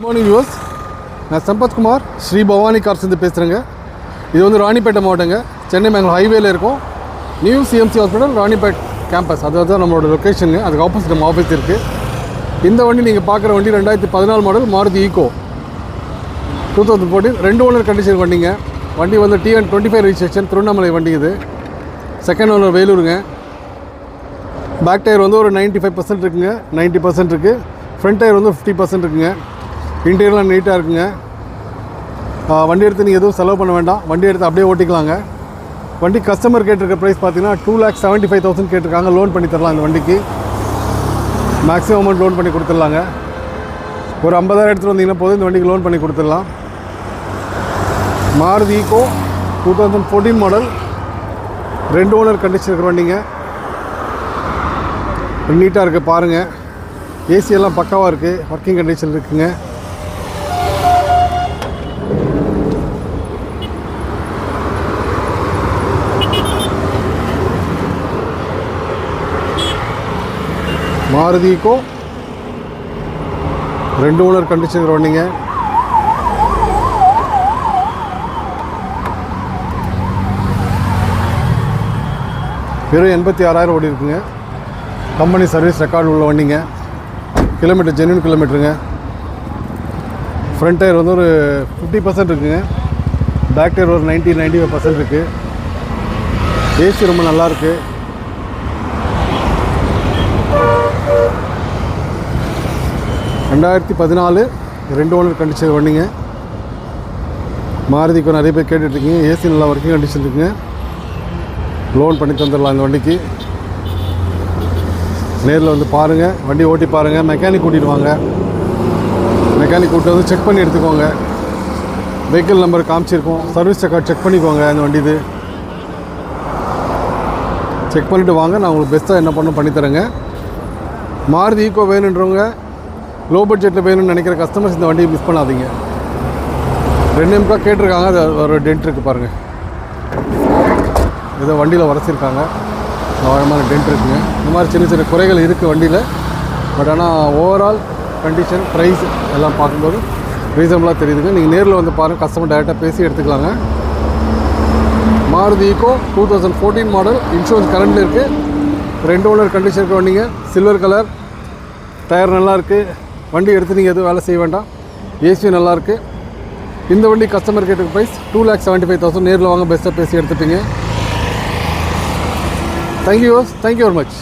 Good morning views நான் சம்பத்குமார் ஸ்ரீ பவானி கார்ஸ்லேருந்து பேசுகிறேங்க இது வந்து ராணிப்பேட்டை மாவட்டங்க. சென்னை மேங்களூர் ஹைவேல இருக்கும். New CMC hospital Ranipet campus அதாவது தான் நம்மளோட லொக்கேஷனுங்க அதுக்கு ஆப்போசிட் நம்ம ஆஃபீஸ் இருக்குது இந்த வண்டி நீங்கள் பார்க்குற வண்டி ரெண்டாயிரத்தி பதினாலு model Maruti Eeco two thousand fourteen ரெண்டு ஓனர் கண்டிஷன் வண்டிங்க. வண்டி வந்து TN twenty five registration Tiruvannamalai வண்டி இது. செகண்ட் ஓனர் வேலூருங்க. பேக் டயர் வந்து ஒரு 95% ஃபைவ் பர்சன்ட் இருக்குங்க. நைன்ட்டி பர்சன்ட் இருக்குது ஃப்ரண்ட் டயர் வந்து ஃபிஃப்டி பர்சன்ட் இருக்குங்க. இன்டீரியர்லாம் நீட்டாக இருக்குங்க. வண்டி எடுத்து நீங்கள் எதுவும் செலவு பண்ண வேண்டாம். வண்டி எடுத்து அப்படியே ஓட்டிக்கலாங்க. வண்டி கஸ்டமர் கேட்டிருக்க ப்ரைஸ் பார்த்தீங்கன்னா two lakh seventy five thousand கேட்டிருக்காங்க. லோன் பண்ணி தரலாம் இந்த வண்டிக்கு. மேக்ஸிமம் அமௌண்ட் லோன் பண்ணி கொடுத்துடலாங்க. ஒரு ஐம்பதாயிரம் எடுத்துகிட்டு வந்தீங்கன்னா போதும். இந்த வண்டிக்கு லோன் பண்ணி கொடுத்துடலாம். Maruti Eeco two thousand fourteen model ரெண்டு ஓனர் கண்டிஷன் இருக்கிற வண்டிங்க. நீட்டாக இருக்குது பாருங்கள் ஏசி எல்லாம் பக்காவாக இருக்குது ஒர்க்கிங் கண்டிஷன் இருக்குதுங்க மாருதிக்கும் ரெண்டு ஓனர் கண்டிஷன் வண்டிங்க வெறும் எண்பத்தி ஆறாயிரம் ஓடி இருக்குங்க. கம்பெனி சர்வீஸ் ரெக்கார்டு உள்ள வண்டிங்க கிலோமீட்டர் ஜென்யூன் கிலோமீட்டருங்க ஃப்ரண்ட் டயர் வந்து ஒரு ஃபிஃப்டி பர்சன்ட் இருக்குங்க. பேக் டயர் ஒரு 90 95% ஃபைவ் பர்சன்ட் இருக்குது ஏசி ரொம்ப நல்லா ரெண்டாயிரத்தி பதினாலு ரெண்டு ஓனர் கண்டிஷன் வண்டிங்க. மாருதிக்கு நிறைய பேர் கேட்டுட்ருக்கீங்க. ஏசி நல்லா ஒர்க்கிங் கண்டிஷன் இருக்குங்க. லோன் பண்ணி தந்துடலாம் இந்த வண்டிக்கு. நேரில் வந்து பாருங்கள் வண்டி ஓட்டி பாருங்கள் மெக்கானிக் கூட்டிகிட்டு வாங்க. மெக்கானிக் கூப்பிட்டு வந்து செக் பண்ணி எடுத்துக்கோங்க. வெஹிக்கிள் நம்பர் காமிச்சிருக்கோம். சர்வீஸ் ரெக்கார்ட் செக் பண்ணிக்கோங்க இந்த வண்டி இது. செக் பண்ணிவிட்டு வாங்க. நான் உங்களுக்கு பெஸ்ட்டாக என்ன பண்ணணும் பண்ணித்தரேங்க மாருதி ஈக்கோ வேணுன்றவங்க லோ பட்ஜெட்டில் வேணும்னு நினைக்கிற கஸ்டமர்ஸ் இந்த வண்டியை மிஸ் பண்ணாதீங்க. ரெண்டு நிமிஷம் கேட்டிருக்காங்க அது ஒரு டென்ட் இருக்குது பாருங்கள் ஏதோ வண்டியில் உரைச்சிருக்காங்க ஆழமான டென்ட் இருக்குங்க. இந்த மாதிரி சின்ன சின்ன குறைகள் இருக்குது வண்டியில். பட் ஆனால் ஓவரால் கண்டிஷன் ப்ரைஸ் எல்லாம் பார்க்கும்போது ரீசனபுளாக தெரியுதுங்க. நீங்கள் நேரில் வந்து பாருங்கள் கஸ்டமர் டேரெக்டாக பேசி எடுத்துக்கலாங்க. Maruti Eeco two thousand fourteen model insurance கரண்டில் இருக்குது ரெண்டு ஓனர் கண்டிஷன் இருக்க வண்டிங்க. சில்வர் கலர் டயர் நல்லா இருக்குது வண்டி எடுத்து நீங்கள் எதுவும் வேலை செய்ய வேண்டாம். ஏசியும் நல்லாயிருக்கு இந்த வண்டி கஸ்டமர் கேட்டுக்கு price two lakh seventy five thousand நேரில் வாங்க பெஸ்ட்டாக பேசி எடுத்துப்பீங்க thank you thank you very much